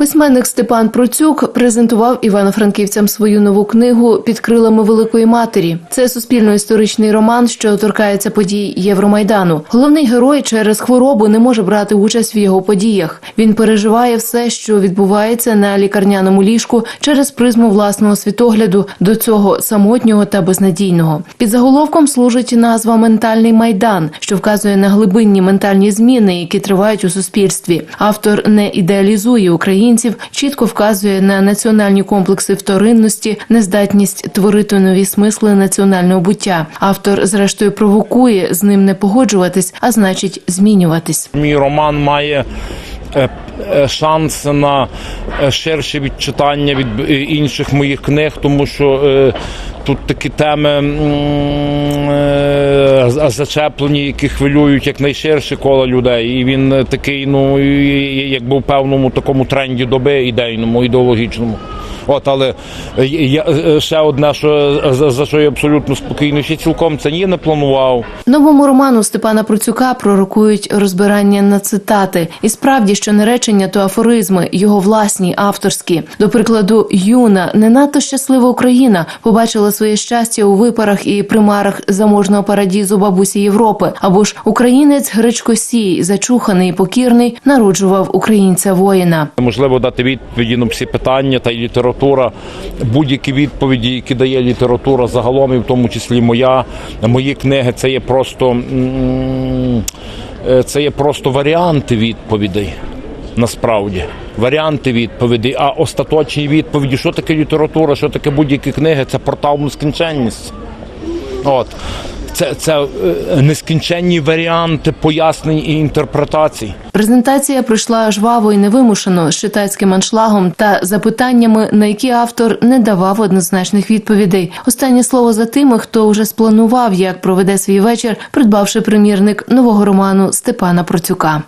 Письменник Степан Процюк презентував івано-франківцям свою нову книгу під крилами великої матері. Це суспільно-історичний роман, що торкається подій Євромайдану. Головний герой через хворобу не може брати участь в його подіях. Він переживає все, що відбувається на лікарняному ліжку через призму власного світогляду до цього самотнього та безнадійного. Під заголовком служить назва Ментальний майдан, що вказує на глибинні ментальні зміни, які тривають у суспільстві. Автор не ідеалізує українців, чітко вказує на національні комплекси вторинності, нездатність творити нові смисли національного буття. Автор, зрештою, провокує з ним не погоджуватись, а значить змінюватись. Мій роман має е, е, шанс на е, ширше відчитання від інших моїх книг, тому що тут такі теми зачеплені, які хвилюють якнайширше коло людей. І він такий, ну якби в певному такому тренді доби ідейному, ідеологічному. От, але е, я е, ще одне, що за, за що я абсолютно спокійний, ще цілком це ні не планував. Новому роману Степана Процюка пророкують розбирання на цитати. І справді, що не речення, то афоризми, його власні, авторські. До прикладу, юна, не надто щаслива Україна побачила своє щастя у випарах і примарах заможного парадізу бабусі Європи. Або ж українець гречкосій, зачуханий і покірний, народжував українця воїна. Можливо, дати відповіді на всі питання та й література, будь-які відповіді, які дає література загалом, і в тому числі моя, мої книги, це є просто е, це є просто варіанти відповідей. Насправді варіанти відповідей, а остаточні відповіді, що таке література, що таке будь-які книги, це портал нескінченність. От. Це, це е, нескінченні варіанти пояснень і інтерпретацій. Презентація пройшла жваво і невимушено з читацьким аншлагом та запитаннями, на які автор не давав однозначних відповідей. Останнє слово за тими, хто вже спланував, як проведе свій вечір, придбавши примірник нового роману Степана Процюка.